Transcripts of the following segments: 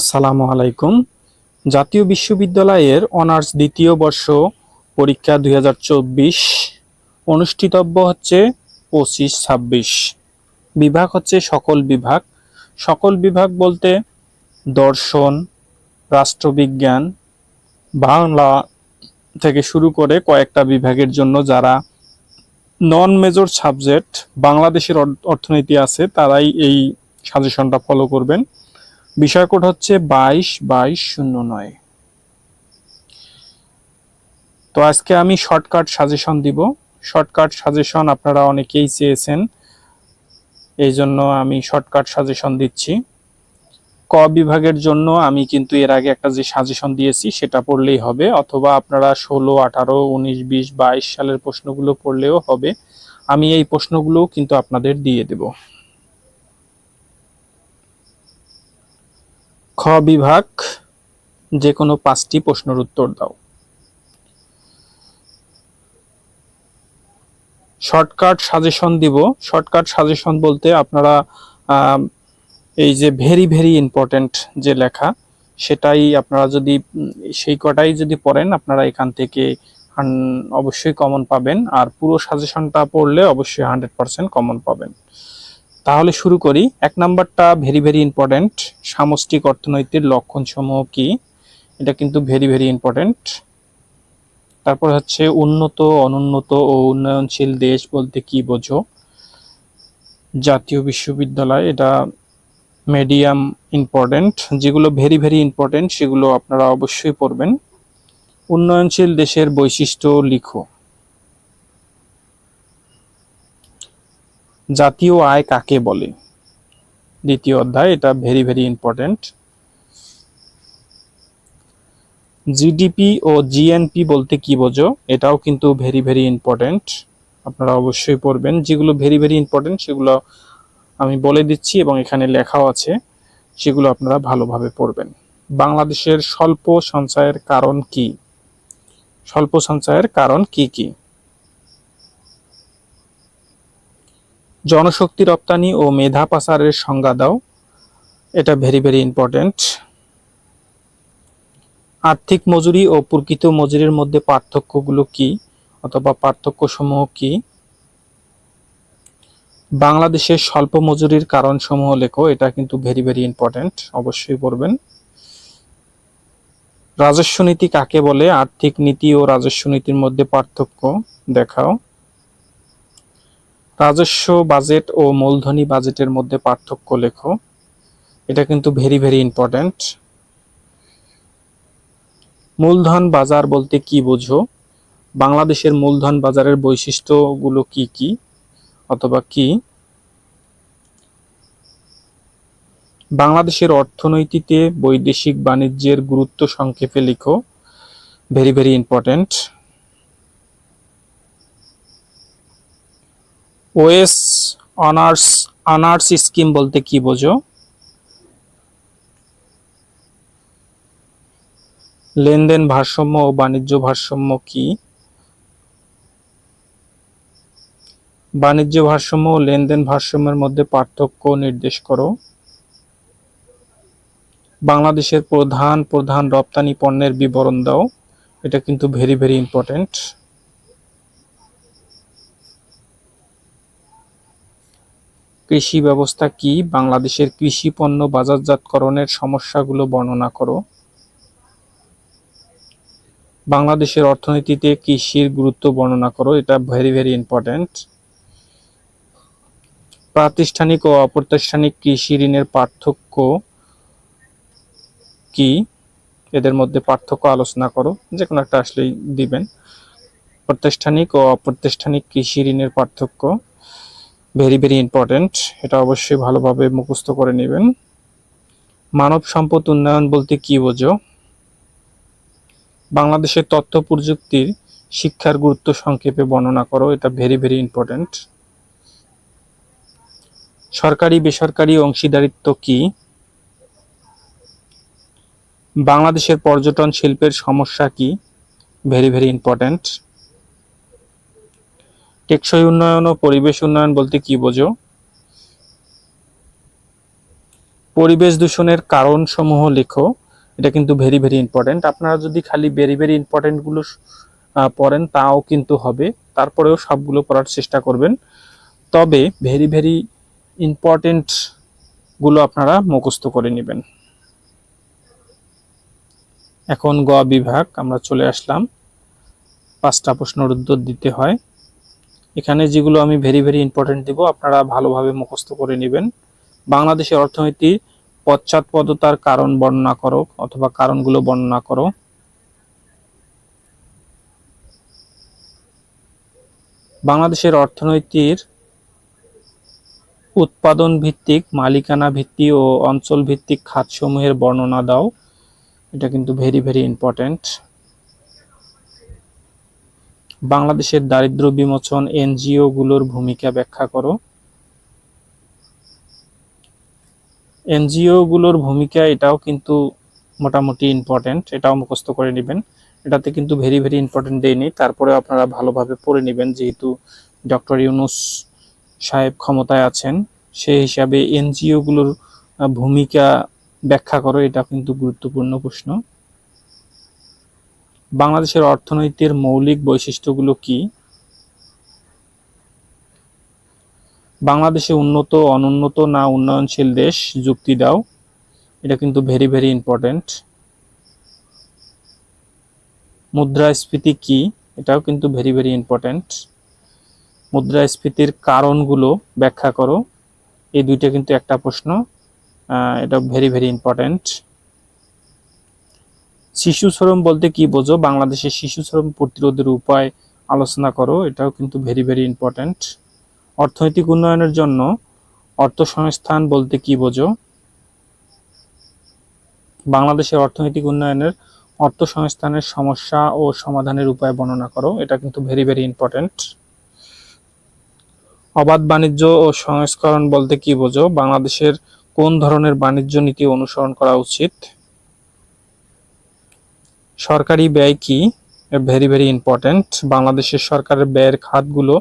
আসসালামু আলাইকুম। জাতীয় বিশ্ববিদ্যালয়ের অনার্স দ্বিতীয় বর্ষ পরীক্ষা দুই অনুষ্ঠিতব্য হচ্ছে পঁচিশ ছাব্বিশ। বিভাগ হচ্ছে সকল বিভাগ। সকল বিভাগ বলতে দর্শন, রাষ্ট্রবিজ্ঞান, বাংলা থেকে শুরু করে কয়েকটা বিভাগের জন্য যারা নন মেজর সাবজেক্ট বাংলাদেশের অর্থনীতি আছে, তারাই এই সাজেশনটা ফলো করবেন। বিষয় কোড হচ্ছে বাইশ বাইশ শূন্য নয়। তো আজকে আমি শর্টকাট সাজেশন দিব। শর্টকাট সাজেশন আপনারা অনেকেই চেয়েছেন। এই জন্য আমি শর্টকাট সাজেশন দিচ্ছি। ক বিভাগের জন্য আমি কিন্তু এর আগে একটা যে সাজেশন দিয়েছি সেটা পড়লেই হবে, অথবা আপনারা ষোলো, আঠারো, উনিশ, বিশ, বাইশ সালের প্রশ্নগুলো পড়লেও হবে। আমি এই প্রশ্নগুলো কিন্তু আপনাদের দিয়ে দেব। খ বিভাগ যে কোনো পাঁচটি প্রশ্নের উত্তর দাও। শর্টকাট সাজেশন দিব। শর্টকাট সাজেশন বলতে আপনারা এই যে ভেরি ভেরি ইম্পর্ট্যান্ট যে লেখা, সেটাই আপনারা যদি, সেই কটাই যদি পড়েন, আপনারা এখান থেকে অবশ্যই কমন পাবেন। আর পুরো সাজেশনটা পড়লে অবশ্যই হান্ড্রেড পার্সেন্ট কমন পাবেন। তাহলে শুরু করি। এক নাম্বারটা ভেরি ভেরি ইম্পর্ট্যান্ট সামষ্টিক অর্থনৈতিক লক্ষণ সমূহ কি? এটা কিন্তু ভেরি ভেরি ইম্পর্ট্যান্ট তারপর হচ্ছে উন্নত, অনুন্নত ও উন্নয়নশীল দেশ বলতে কি বোঝো? জাতীয় বিশ্ববিদ্যালয়, এটা মিডিয়াম ইম্পর্ট্যান্ট যেগুলো ভেরি ভেরি ইম্পর্ট্যান্ট সেগুলো আপনারা অবশ্যই পড়বেন। উন্নয়নশীল দেশের বৈশিষ্ট্য লিখো। জাতীয় আয় কাকে বলে? দ্বিতীয় অধ্যায়, এটা ভেরি ভেরি ইম্পর্ট্যান্ট জিডিপি ও জিএনপি বলতে কি বোঝো? এটাও কিন্তু ভেরি ভেরি ইম্পর্ট্যান্ট আপনারা অবশ্যই পড়বেন। যেগুলো ভেরি ভেরি ইম্পর্ট্যান্ট সেগুলো আমি বলে দিচ্ছি এবং এখানে লেখাও আছে। সেগুলো আপনারা ভালোভাবে পড়বেন। বাংলাদেশের স্বল্প সঞ্চয়ের কারণ কি? স্বল্প সঞ্চয়ের কারণ কি কি? জনশক্তি রপ্তানি ও মেধা পাচারের সংজ্ঞা দাও। এটা ভেরি ভেরি ইম্পর্ট্যান্ট আর্থিক মজুরি ও প্রকৃত মজুরির মধ্যে পার্থক্যগুলো কি অথবা পার্থক্য সমূহ কি? বাংলাদেশের স্বল্প মজুরির কারণ সমূহ লেখো, এটা কিন্তু ভেরি ভেরি ইম্পর্ট্যান্ট অবশ্যই পড়বেন। রাজস্ব নীতি কাকে বলে? আর্থিক নীতি ও রাজস্ব নীতির মধ্যে পার্থক্য দেখাও। রাজস্ব, বাজেট ও মূলধনী বাজেটের মধ্যে পার্থক্য লেখো। এটা কিন্তু ভেরি ভেরি ইম্পর্ট্যান্ট মূলধন বাজার বলতে কি বোঝো? বাংলাদেশের মূলধন বাজারের বৈশিষ্ট্যগুলো কি কি? অথবা কি? বাংলাদেশের অর্থনীতিতে বৈদেশিক বাণিজ্যের গুরুত্ব সংক্ষেপে লিখো। Very very important OS honours honours scheme বলতে কি বোঝো? লেনদেন ভারসাম্য ও বাণিজ্য ভারসাম্য কি? বাণিজ্য ভারসাম্য ও লেনদেন ভারসাম্যের মধ্যে পার্থক্য নির্দেশ করো। বাংলাদেশের প্রধান প্রধান রপ্তানি পণ্যের বিবরণ দাও। এটা কিন্তু ভেরি ভেরি ইম্পর্ট্যান্ট কৃষি ব্যবস্থা কি? বাংলাদেশের কৃষি পণ্য বাজারজাতকরণের সমস্যাগুলো বর্ণনা করো। বাংলাদেশের অর্থনীতিতে কৃষির গুরুত্ব বর্ণনা করো, এটা ভেরি ভেরি ইম্পর্ট্যান্ট প্রাতিষ্ঠানিক ও অপ্রাতিষ্ঠানিক কৃষি ঋণের পার্থক্য কি? এদের মধ্যে পার্থক্য আলোচনা করো যে কোনো একটা আসলেই দিবেন। প্রাতিষ্ঠানিক ও অপ্রাতিষ্ঠানিক কৃষি ঋণের পার্থক্য ভেরি ভেরি ইম্পর্ট্যান্ট এটা অবশ্যই ভালোভাবে মুখস্থ করে নেবেন। মানব সম্পদ উন্নয়ন বলতে কি বোঝো? বাংলাদেশের তথ্য প্রযুক্তির শিক্ষার গুরুত্ব সংক্ষেপে বর্ণনা করো, এটা ভেরি ভেরি ইম্পর্ট্যান্ট সরকারি, বেসরকারি অংশীদারিত্ব কি? বাংলাদেশের পর্যটন শিল্পের সমস্যা কি? ভেরি ভেরি ইম্পর্ট্যান্ট টেকসই উন্নয়ন ও পরিবেশ উন্নয়ন বলতে কি বোঝো? পরিবেশ দূষণের কারণ সমূহ লেখো। এটা কিন্তু ভেরি ভেরি ইম্পর্টেন্ট আপনারা যদি খালি ভেরি ভেরি ইম্পর্টেন্টগুলো পড়েন, তাও কিন্তু হবে। তারপরেও সবগুলো পড়ার চেষ্টা করবেন। তবে ভেরি ভেরি ইম্পর্টেন্টগুলো আপনারা মুখস্থ করে নেবেন। এখন গ বিভাগ, আমরা চলে আসলাম। পাঁচটা প্রশ্নের উত্তর দিতে হয়। এখানে যেগুলো আমি ভেরি ভেরি ইম্পর্টেন্ট দিব, আপনারা ভালোভাবে মুখস্থ করে নেবেন। বাংলাদেশের অর্থনীতি পশ্চাৎপদতার কারণ বর্ণনা করো, অথবা কারণগুলো বর্ণনা করো। বাংলাদেশের অর্থনীতির উৎপাদন ভিত্তিক, মালিকানা ভিত্তি ও অঞ্চল ভিত্তিক খাতসমূহের বর্ণনা দাও। এটা কিন্তু ভেরি ভেরি ইম্পর্টেন্ট বাংলাদেশের দারিদ্র বিমোচন এনজিও গুলোর ভূমিকা ব্যাখ্যা করো। এনজিও গুলোর ভূমিকা এটাও কিন্তু মোটামুটি ইম্পর্টেন্ট এটাও মুখস্থ করে নেবেন। এটাতে কিন্তু ভেরি ভেরি ইম্পর্টেন্ট দেয়নি তারপরে আপনারা ভালোভাবে পড়ে নেবেন, যেহেতু ডক্টর ইউনুস সাহেব ক্ষমতায় আছেন, সেই হিসাবে এনজিও গুলোর ভূমিকা ব্যাখ্যা করো, এটা কিন্তু গুরুত্বপূর্ণ প্রশ্ন। বাংলাদেশের অর্থনীতির মৌলিক বৈশিষ্ট্যগুলো কি? বাংলাদেশে উন্নত, অনুন্নত না উন্নয়নশীল দেশ? যুক্তি দাও। এটা কিন্তু ভেরি ভেরি ইম্পর্টেন্ট মুদ্রাস্ফীতি কি? এটাও কিন্তু ভেরি ভেরি ইম্পর্টেন্ট মুদ্রাস্ফীতির কারণগুলো ব্যাখ্যা করো। এই দুইটা কিন্তু একটা প্রশ্ন এটা ভেরি ভেরি ইম্পর্টেন্ট শিশু শ্রম বলতে কি বোঝো? বাংলাদেশের শিশু শ্রম প্রতিরোধের উপায় আলোচনা করো, এটাও কিন্তু ভেরি ভেরি ইম্পর্টেন্ট অর্থনৈতিক উন্নয়নের জন্য অর্থসংস্থান বলতে কি বোঝো? বাংলাদেশের অর্থনৈতিক উন্নয়নের অর্থসংস্থানের সমস্যা ও সমাধানের উপায় বর্ণনা করো, এটা কিন্তু ভেরি ভেরি ইম্পর্টেন্ট অবাধ বাণিজ্য ও সংস্করণ বলতে কি বোঝো? বাংলাদেশের কোন ধরনের বাণিজ্য নীতি অনুসরণ করা উচিত? সরকারি ব্যয় কি? ভেরি ভেরি ইম্পর্টেন্ট বাংলাদেশের সরকারের ব্যয়ের খাতগুলো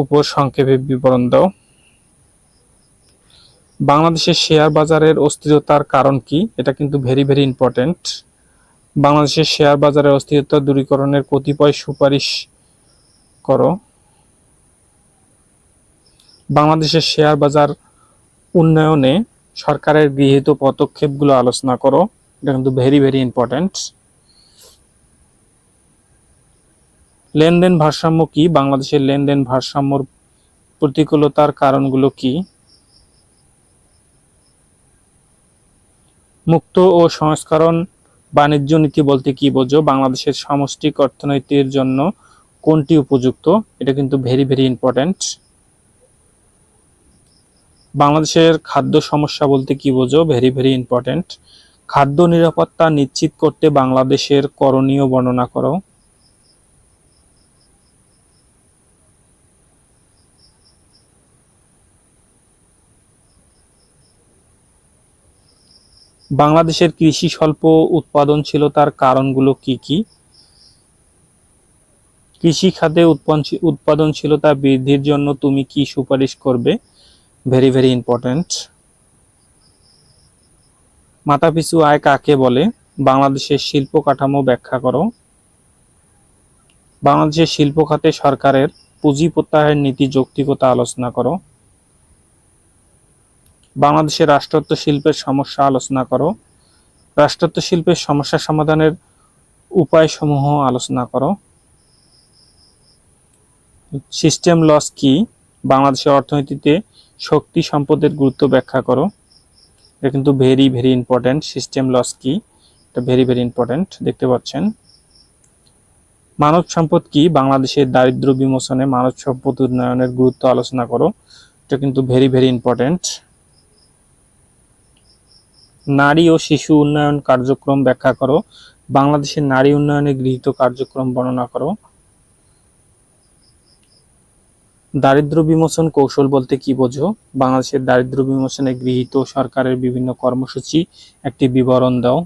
উপর সংক্ষেপে বিবরণ দাও। বাংলাদেশের শেয়ার বাজারের অস্থিরতার কারণ কি? এটা কিন্তু ভেরি ভেরি ইম্পর্টেন্ট বাংলাদেশের শেয়ার বাজারের অস্থিরতা দূরীকরণের কতিপয় সুপারিশ করো। বাংলাদেশের শেয়ার বাজার উন্নয়নে সরকারের গৃহীত পদক্ষেপগুলো আলোচনা করো। এটা কিন্তু ভেরি ভেরি ইম্পর্টেন্ট লেনদেন ভারসাম্য কি? বাংলাদেশের লেনদেন ভারসাম্যর প্রতিকূলতার কারণগুলো কি? মুক্ত ও সংস্করণ বাণিজ্য নীতি বলতে কি বোঝো? বাংলাদেশের সামষ্টিক অর্থনীতির জন্য কোনটি উপযুক্ত? এটা কিন্তু ভেরি ভেরি ইম্পর্টেন্ট বাংলাদেশের খাদ্য সমস্যা বলতে কি বোঝো? ভেরি ভেরি ইম্পর্টেন্ট খাদ্য নিরাপত্তা নিশ্চিত করতে বাংলাদেশের করণীয় বর্ণনা করো। বাংলাদেশের কৃষি স্বল্প উৎপাদনশীলতার কারণগুলো কি কি? কৃষি খাতে উৎপাদনশীলতা বৃদ্ধির জন্য তুমি কি সুপারিশ করবে? ভেরি ভেরি ইম্পর্টেন্ট মাথাপিছু আয় কাকে বলে? বাংলাদেশের শিল্প কাঠামো ব্যাখ্যা করো। বাংলাদেশের শিল্প খাতে সরকারের পুঁজি প্রত্যাহারের নীতি যৌক্তিকতা আলোচনা করো। বাংলাদেশের রাষ্ট্রত্ব শিল্পের সমস্যা আলোচনা করো। রাষ্ট্রত্ব শিল্পের সমস্যা সমাধানের উপায়সমূহ আলোচনা করো। সিস্টেম লস কি? বাংলাদেশের অর্থনীতিতে শক্তি সম্পদের গুরুত্ব ব্যাখ্যা করো। এটা কিন্তু very very important system loss কি? এটা ভেরি ভেরি ইম্পর্টেন্ট দেখতে পাচ্ছেন। মানব সম্পদ কি? বাংলাদেশের দারিদ্র বিমোচনে মানব সম্পদ উন্নয়নের গুরুত্ব আলোচনা করো। এটা কিন্তু ভেরি ভেরি ইম্পর্টেন্ট নারী ও শিশু উন্নয়ন কার্যক্রম ব্যাখ্যা করো। বাংলাদেশের নারী উন্নয়নে গৃহীত কার্যক্রম বর্ণনা করো। দারিদ্র বিমোচন কৌশল বলতে কি বোঝো? বাংলাদেশের দারিদ্র বিমোচনে গৃহীত সরকারের বিভিন্ন কর্মসূচি, একটি বিবরণ দাও।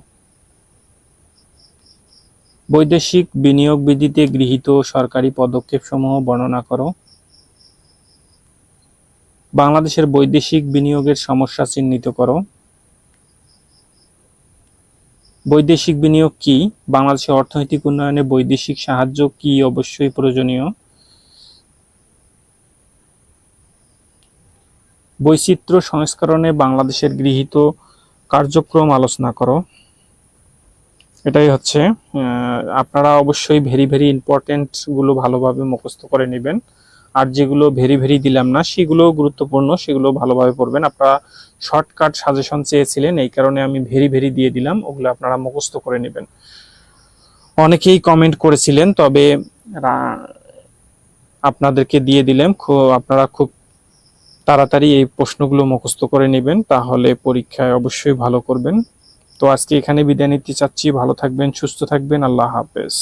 বৈদেশিক বিনিয়োগ বিধিতে গৃহীত সরকারি পদক্ষেপসমূহ বর্ণনা করো। বাংলাদেশের বৈদেশিক বিনিয়োগের সমস্যা চিহ্নিত করো। বৈদেশিক বিনিয়োগ কি? বাংলাদেশের অর্থনৈতিক উন্নয়নে বৈদেশিক সাহায্য কি অবশ্যই প্রয়োজনীয়? বৈচিত্র্য সংস্করণে বাংলাদেশের গৃহীত কার্যক্রম আলোচনা করো। এটাই হচ্ছে আপনারা অবশ্যই ভেরি ভেরি ইম্পর্টেন্টগুলো ভালোভাবে মুখস্থ করে নেবেন। আর যেগুলো ভেরি ভেরি দিলাম না সেগুলো গুরুত্বপূর্ণ, সেগুলো ভালোভাবে পড়বেন। আপনারা শর্টকাট সাজেশন চেয়েছিলেন, এই কারণে আমি ভেরি ভেরি দিয়ে দিলাম, ওগুলো আপনারা মুখস্থ করে নেবেন। অনেকেই কমেন্ট করেছিলেন, তবে আপনাদেরকে দিয়ে দিলাম আপনারা খুব তাড়াতাড়ি এই প্রশ্নগুলো মুখস্থ করে নেবেন, তাহলে পরীক্ষায় অবশ্যই ভালো করবেন। তো আজকে এখানে বিদায় নিতে চাচ্ছি। ভালো থাকবেন, সুস্থ থাকবেন। আল্লাহ হাফেজ।